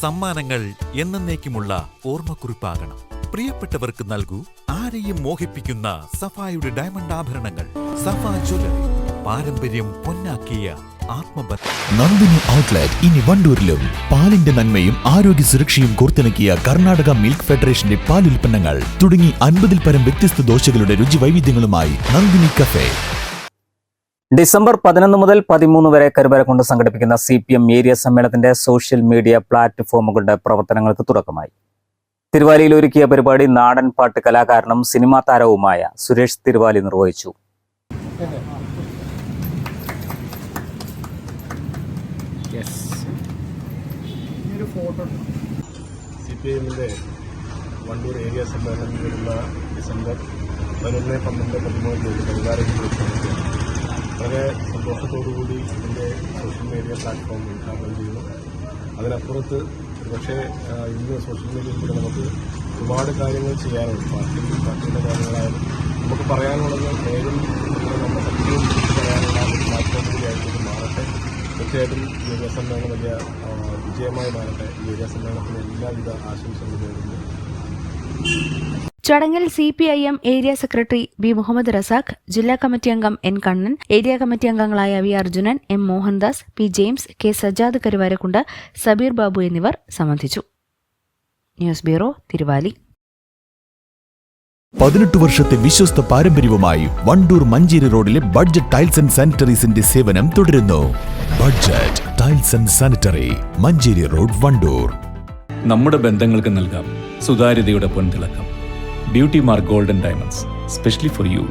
സമ്മാനങ്ങൾ എന്നേക്കുമുള്ള ഓർമ്മക്കുറിപ്പാകണം. പ്രിയപ്പെട്ടവർക്ക് നൽകൂ ആരെയും മോഹിപ്പിക്കുന്ന സഫായുടെ ഡയമണ്ട് ആഭരണങ്ങൾ. സഫ ജ്വല്ലറി പാരമ്പര്യം പൊന്നാക്കിയ നന്ദിനി ഔട്ട്ലെറ്റ് ഇനി വണ്ടൂരിലും. പാലിന്റെ നന്മയും ആരോഗ്യ സുരക്ഷയും കോർത്തിണക്കിയ കർണാടക മിൽക്ക് ഫെഡറേഷന്റെ പാലുൽപ്പന്നങ്ങൾ. തുടങ്ങി അൻപതിൽ പരം വ്യത്യസ്ത ദോശകളുടെ രുചി വൈവിധ്യങ്ങളുമായി നന്ദിനി കഫേ. ഡിസംബർ പതിനൊന്ന് മുതൽ പതിമൂന്ന് വരെ കരുവരക്കൊണ്ട് സംഘടിപ്പിക്കുന്ന സി പി എം ഏരിയ സമ്മേളനത്തിന്റെ സോഷ്യൽ മീഡിയ പ്ലാറ്റ്ഫോമുകളുടെ പ്രവർത്തനങ്ങൾക്ക് തുടക്കമായി തിരുവാലിയിൽ ഒരുക്കിയ പരിപാടി നാടൻ പാട്ട് കലാകാരനും സിനിമാ താരവുമായ സുരേഷ് തിരുവാലി നിർവഹിച്ചു സി പി ഐഎമ്മിന്റെ വണ്ടൂർ ഏരിയ സമ്മേളനത്തിലുള്ള ഡിസംബർ പതിനൊന്ന് പന്ത്രണ്ട് പതിമൂന്ന് തീയതി. വളരെ സന്തോഷത്തോടുകൂടി ഇതിന്റെ സോഷ്യൽ മീഡിയ പ്ലാറ്റ്ഫോം ഉദ്ഘാടനം ചെയ്യുന്നു. അതിനപ്പുറത്ത് പക്ഷേ ഇന്ന് സോഷ്യൽ മീഡിയയിലൂടെ നമുക്ക് ഒരുപാട് കാര്യങ്ങൾ ചെയ്യാനുണ്ട്. പാർട്ടി പാർട്ടിയുടെ കാര്യങ്ങളായാലും നമുക്ക് പറയാനുള്ളത് നേരും നമ്മുടെ തിരിച്ചു പറയാനുള്ള ഒരു പ്ലാറ്റ്ഫോം കൂടിയായിട്ട് മാറട്ടെ. തീർച്ചയായിട്ടും ഏരിയ സമ്മേളനം വലിയ വിജയമായി മാറട്ടെ. ഏരിയ സമ്മേളനത്തിന് എല്ലാവിധ ആശംസകളും നേരുന്നു. ചടങ്ങിൽ C P I M area secretary B Muhammad Razak ജില്ലാ കമ്മിറ്റി അംഗം എൻ കണ്ണൻ ഏരിയ കമ്മിറ്റി അംഗങ്ങളായ V Arjunan M Mohandas P James K Sajad Karuvarakkundu Sabeer Babu എന്നിവർ സംബന്ധിച്ചു. News bureau Thiruvali. പതിനെട്ട് വർഷത്തെ വിശ്വസ്ത പാരമ്പര്യവുമായി വണ്ടൂർ മഞ്ചേരി റോഡിലെ ബഡ്ജറ്റ് ടൈൽസ് ആൻഡ് സാനിറ്ററീസിന്റെ സേവനം തുടരുന്നു. Budget tiles and sanitary Manjeri road Wandoor. നമ്മുടെ ബന്ധങ്ങൾക്ക് നൽകാം സുതാര്യതയുടെ പൊൻതിളക്കം. Beauty are gold and Diamonds, especially for you.